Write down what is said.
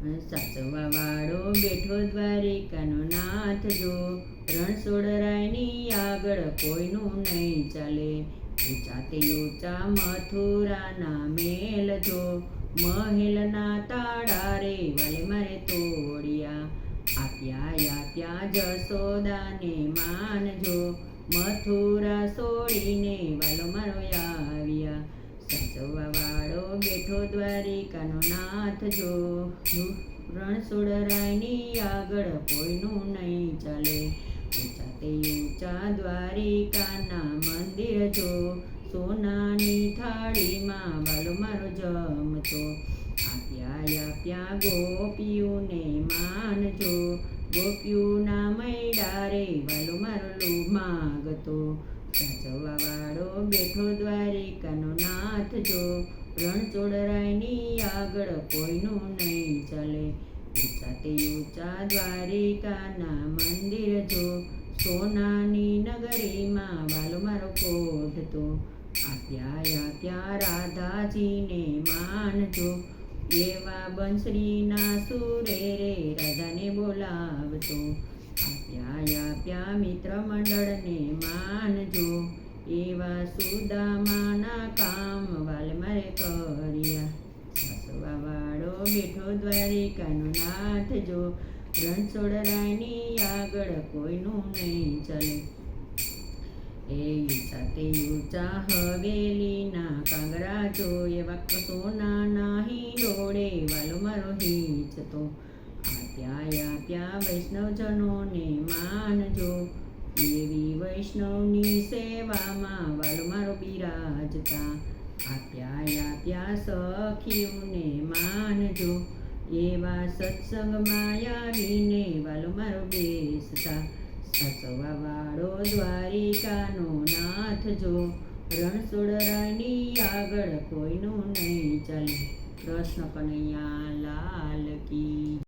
સાચવા વાળો બેઠો દ્વારિકાનો નાથ જો. રણછોડરાયની આગળ કોઈનું નહીં ચાલે. ઊંચાતે ઊંચા મથુરાના મેલ જો. મહેલના તાળા રે વાલે મારે તોડિયા. આપ્યા આપ્યા જસોદાને માનજો મથુરા છોડીને વાલો મારો આવ્યા. સાચવા વાળો બેઠો દ્વારિકાનો નાથ જો રણછોડરાયની આગળ કોઈનું નહીં ચાલે. ઊંચા તે ઊંચા દ્વારિકાના મંદિર જો સોનાની થાળીમાં વાલો મારો જમતો. આપ્યા આપ્યા ગોપીઓને માનજો. ગોપીઓના મૈડા વાલો મારો માગતો. સાચવા વાળો બેઠો દ્વારિકાનો નાથ જો રણછોડરાયની આગળ કોઈનું નહીં ચાલે. ઊંચા તે ઊંચા દ્વારિકાના મંદિર જો, સોનાની નગરીમાં વાલો મારો કોઢતો આપ્યા આપ્યા રાધાજીને માનજો એવા બંસરીના સુરે રે રાધાને બોલાવતો આપ્યા આપ્યા મિત્ર મંડળને માનજો એવા સુદામાના કામ વાલ મારે કર્યા સાસવા વાળો બેઠો દ્વારિકાનો નાથ જો રણછોડરાયની આગળ કોઈનું નહીં ચાલે એ ઊંચા તે ઊંચા હવેલીના કાંગરા જો એવા સોના નાહી ડોળે વાલો મારો હિંચતો આપ્યા આપ્યા વૈષ્ણવજનોને માનજો. એવી વૈષ્ણવની સેવામાં વાલો મારો બિરાજતા. આપ્યા આપ્યા સખીઓને માનજો. એવા સત્સંગમાં આવીને વાલો મારો બેસતા. સસવા વાળો દ્વારિકાનો નાથ જો રણછોડરાની આગળ કોઈનું નહીં ચાલે. કૃષ્ણ કનૈયા લાલ કી